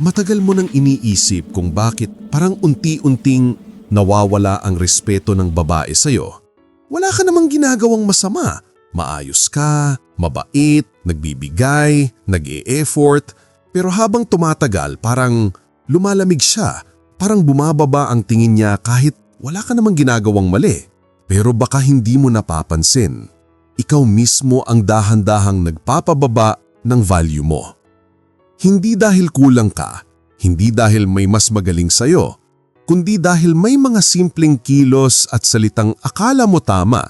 Matagal mo nang iniisip kung bakit parang unti-unting nawawala ang respeto ng babae sa'yo. Wala ka namang ginagawang masama. Maayos ka, mabait, nagbibigay, nag-e-effort. Pero habang tumatagal, parang lumalamig siya. Parang bumababa ang tingin niya kahit wala ka namang ginagawang mali. Pero baka hindi mo napapansin. Ikaw mismo ang dahan-dahang nagpapababa ng value mo. Hindi dahil kulang ka, hindi dahil may mas magaling sa'yo, kundi dahil may mga simpleng kilos at salitang akala mo tama,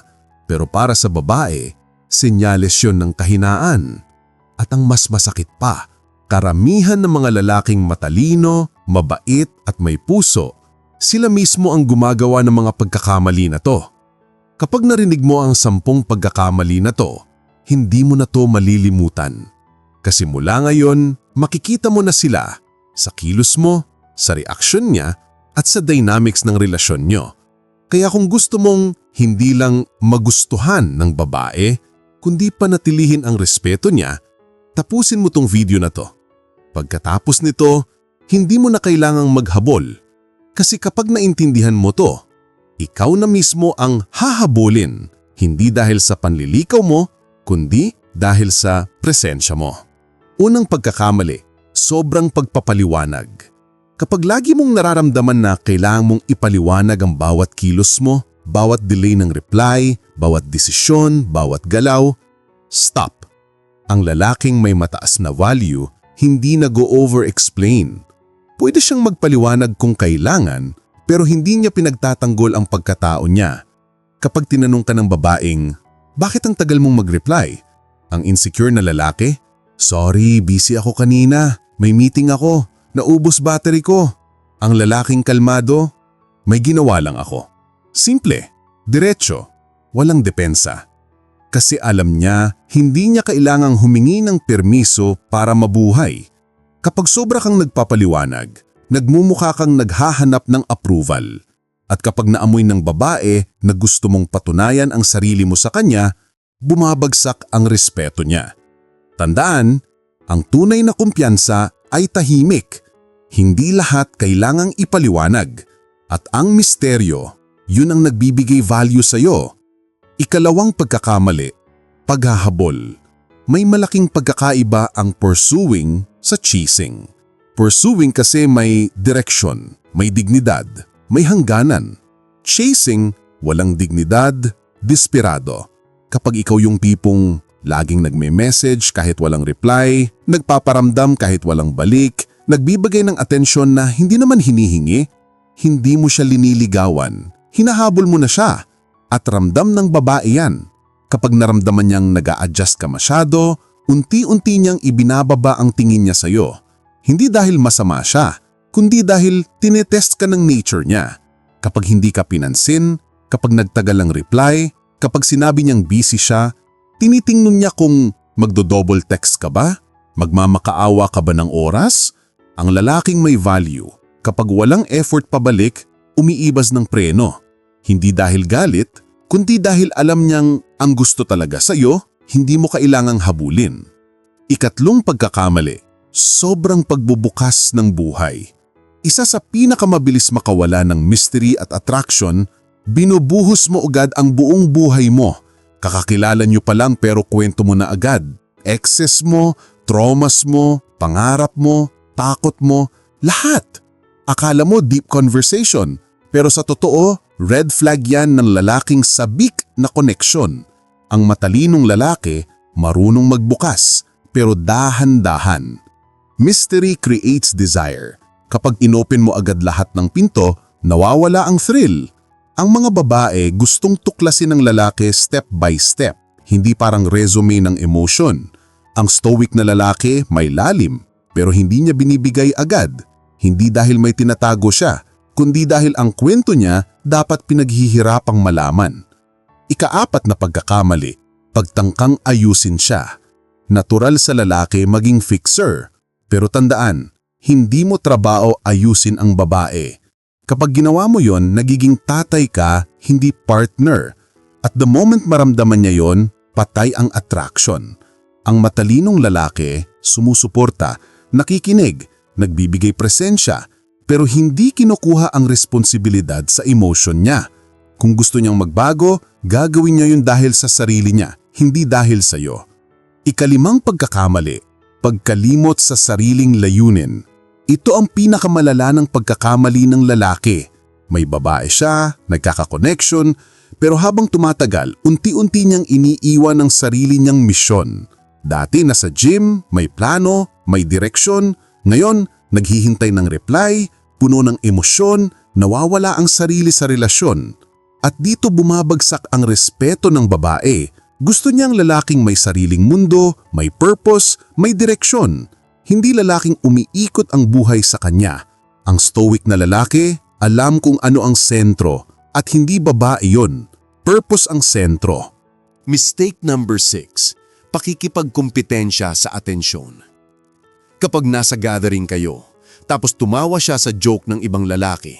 pero para sa babae, senyales yon ng kahinaan. At ang mas masakit pa, karamihan ng mga lalaking matalino, mabait at may puso, sila mismo ang gumagawa ng mga pagkakamali na to. Kapag narinig mo ang sampung pagkakamali na to, hindi mo na to malilimutan. Kasi mula ngayon, makikita mo na sila sa kilos mo, sa reaksyon niya, at sa dynamics ng relasyon nyo. Kaya kung gusto mong hindi lang magustuhan ng babae, kundi panatilihin ang respeto niya, tapusin mo tong video na to. Pagkatapos nito, hindi mo na kailangang maghabol. Kasi kapag naintindihan mo to, ikaw na mismo ang hahabulin, hindi dahil sa panlilikaw mo, kundi dahil sa presensya mo. Unang pagkakamali, sobrang pagpapaliwanag. Kapag lagi mong nararamdaman na kailangan mong ipaliwanag ang bawat kilos mo, bawat delay ng reply, bawat desisyon, bawat galaw, stop. Ang lalaking may mataas na value, hindi nag-over-explain. Pwede siyang magpaliwanag kung kailangan, pero hindi niya pinagtatanggol ang pagkatao niya. Kapag tinanong ka ng babaeng, bakit ang tagal mong mag-reply? Ang insecure na lalaki, Sorry, busy ako kanina. May meeting ako. Naubos battery ko. Ang lalaking kalmado, may ginawa lang ako. Simple, diretso, walang depensa. Kasi alam niya, hindi niya kailangang humingi ng permiso para mabuhay. Kapag sobra kang nagpapaliwanag, nagmumukha kang naghahanap ng approval. At kapag naamoy ng babae na gusto mong patunayan ang sarili mo sa kanya, bumabagsak ang respeto niya. Tandaan, ang tunay na kumpiyansa ay tahimik. Hindi lahat kailangang ipaliwanag. At ang misteryo, yun ang nagbibigay value sa'yo. Ikalawang pagkakamali, paghahabol. May malaking pagkakaiba ang pursuing sa chasing. Pursuing kasi may direction, may dignidad, may hangganan. Chasing, walang dignidad, desperado. Kapag ikaw yung tipong Laging nagme-message kahit walang reply, nagpaparamdam kahit walang balik, nagbibigay ng atensyon na hindi naman hinihingi, hindi mo siya liniligawan. Hinahabol mo na siya at ramdam ng babae yan. Kapag naramdaman niyang nag adjust ka masyado, unti-unti niyang ibinababa ang tingin niya sa'yo. Hindi dahil masama siya, kundi dahil tinetest ka ng nature niya. Kapag hindi ka pinansin, kapag nagtagal ang reply, kapag sinabi niyang busy siya, Tinitingnan niya kung magdo-double text ka ba? Magmamakaawa ka ba ng oras? Ang lalaking may value, kapag walang effort pabalik, umiibas ng preno. Hindi dahil galit, kundi dahil alam niyang ang gusto talaga sa'yo, hindi mo kailangang habulin. Ikatlong pagkakamali, sobrang pagbubukas ng buhay. Isa sa pinakamabilis makawala ng mystery at attraction, binubuhos mo agad ang buong buhay mo Kakakilala nyo pa lang pero kwento mo na agad. Excess mo, traumas mo, pangarap mo, takot mo, lahat. Akala mo deep conversation, pero sa totoo, red flag yan ng lalaking sabik na koneksyon. Ang matalinong lalaki, marunong magbukas, pero dahan-dahan. Mystery creates desire. Kapag inopen mo agad lahat ng pinto, nawawala ang thrill. Ang mga babae gustong tuklasin ng lalaki step by step, hindi parang resume ng emotion. Ang stoic na lalaki may lalim, pero hindi niya binibigay agad. Hindi dahil may tinatago siya, kundi dahil ang kwento niya dapat pinaghihirapang malaman. Ikaapat na pagkakamali, pagtangkang ayusin siya. Natural sa lalaki maging fixer, pero tandaan, hindi mo trabaho ayusin ang babae. Kapag ginawa mo yon, nagiging tatay ka, hindi partner. At the moment maramdaman niya yon, patay ang attraction. Ang matalinong lalaki, sumusuporta, nakikinig, nagbibigay presensya, pero hindi kinukuha ang responsibilidad sa emotion niya. Kung gusto niyang magbago, gagawin niya yun dahil sa sarili niya, hindi dahil sa iyo. Ikalimang pagkakamali, pagkalimot sa sariling layunin. Ito ang pinakamalala ng pagkakamali ng lalaki. May babae siya, nagkakakoneksyon, pero habang tumatagal, unti-unti niyang iniiwan ang sarili niyang misyon. Dati nasa gym, may plano, may direksyon, ngayon naghihintay ng reply, puno ng emosyon, nawawala ang sarili sa relasyon. At dito bumabagsak ang respeto ng babae. Gusto niyang lalaking may sariling mundo, may purpose, may direksyon. Hindi lalaking umiikot ang buhay sa kanya. Ang stoic na lalaki, alam kung ano ang sentro at hindi babae yon. Purpose ang sentro. Mistake number 6. Pakikipagkumpetensya sa atensyon. Kapag nasa gathering kayo, tapos tumawa siya sa joke ng ibang lalaki,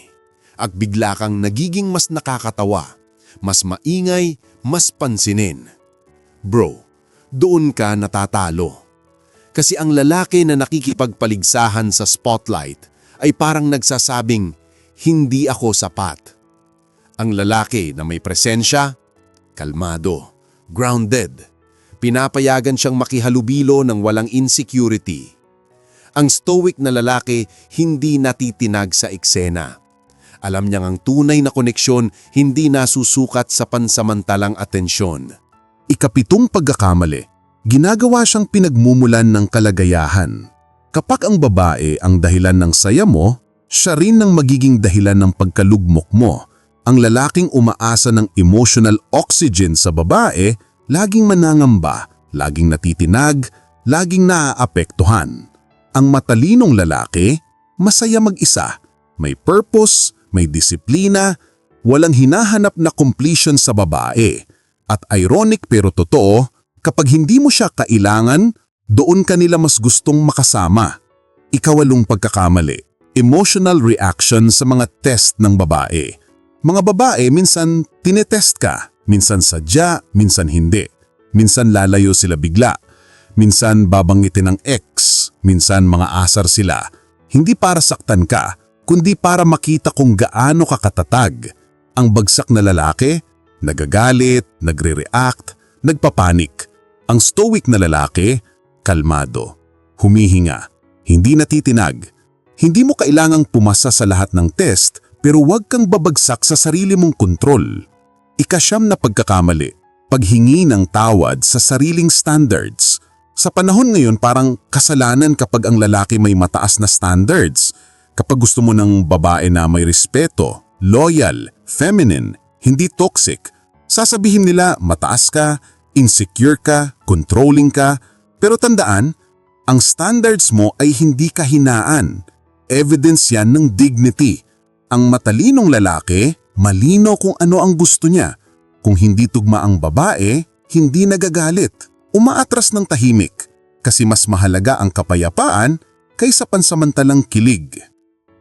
at bigla kang nagiging mas nakakatawa, mas maingay, mas pansinin. Bro, doon ka natatalo. Kasi ang lalaki na nakikipagpaligsahan sa spotlight ay parang nagsasabing, hindi ako sapat. Ang lalaki na may presensya, kalmado, grounded, pinapayagan siyang makihalubilo ng walang insecurity. Ang stoic na lalaki hindi natitinag sa eksena. Alam niyang ang tunay na koneksyon hindi nasusukat sa pansamantalang atensyon. Ikapitong pagkakamali, ginagawa siyang pinagmumulan ng kalagayahan. Kapag ang babae ang dahilan ng saya mo, siya rin ang magiging dahilan ng pagkalugmok mo. Ang lalaking umaasa ng emotional oxygen sa babae, laging manangamba, laging natitinag, laging naaapektuhan. Ang matalinong lalaki, masaya mag-isa, may purpose, may disiplina, walang hinahanap na completion sa babae. At ironic pero totoo, kapag hindi mo siya kailangan, doon ka nila mas gustong makasama. Ikawalong pagkakamali, emotional reaction sa mga test ng babae. Mga babae minsan tinetest ka, minsan sadya, minsan hindi. Minsan lalayo sila bigla, minsan babangitin ng ex, minsan mga asar sila. Hindi para saktan ka, kundi para makita kung gaano ka katatag. Ang bagsak na lalaki, nagagalit, nagre-react, nagpapanik. Ang stoic na lalaki, kalmado, humihinga, hindi natitinag. Hindi mo kailangang pumasa sa lahat ng test pero huwag kang babagsak sa sarili mong kontrol. Ikasyam na pagkakamali, paghingi ng tawad sa sariling standards. Sa panahon ngayon parang kasalanan kapag ang lalaki may mataas na standards. Kapag gusto mo ng babae na may respeto, loyal, feminine, hindi toxic, sasabihin nila mataas ka, insecure ka, controlling ka, pero tandaan, ang standards mo ay hindi kahinaan. Evidence yan ng dignity. Ang matalinong lalaki, malino kung ano ang gusto niya. Kung hindi tugma ang babae, hindi nagagalit. Umaatras ng tahimik kasi mas mahalaga ang kapayapaan kaysa pansamantalang kilig.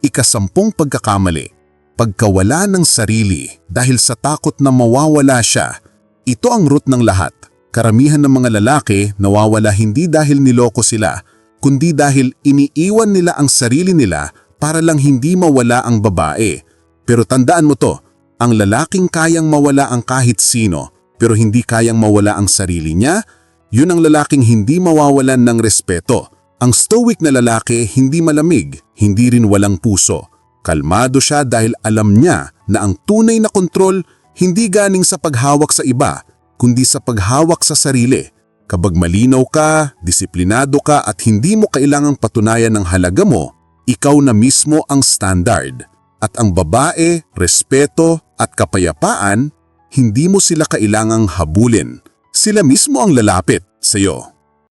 Ikasampung pagkakamali, pagkawala ng sarili dahil sa takot na mawawala siya. Ito ang root ng lahat. Karamihan ng mga lalaki nawawala hindi dahil niloko sila, kundi dahil iniiwan nila ang sarili nila para lang hindi mawala ang babae. Pero tandaan mo to, ang lalaking kayang mawala ang kahit sino pero hindi kayang mawala ang sarili niya, yun ang lalaking hindi mawawalan ng respeto. Ang stoic na lalaki hindi malamig, hindi rin walang puso. Kalmado siya dahil alam niya na ang tunay na kontrol hindi ganing sa paghawak sa iba, kundi sa paghawak sa sarili. Kapag malinaw ka, disiplinado ka at hindi mo kailangang patunayan ng halaga mo, ikaw na mismo ang standard. At ang babae, respeto at kapayapaan, hindi mo sila kailangang habulin. Sila mismo ang lalapit sa iyo.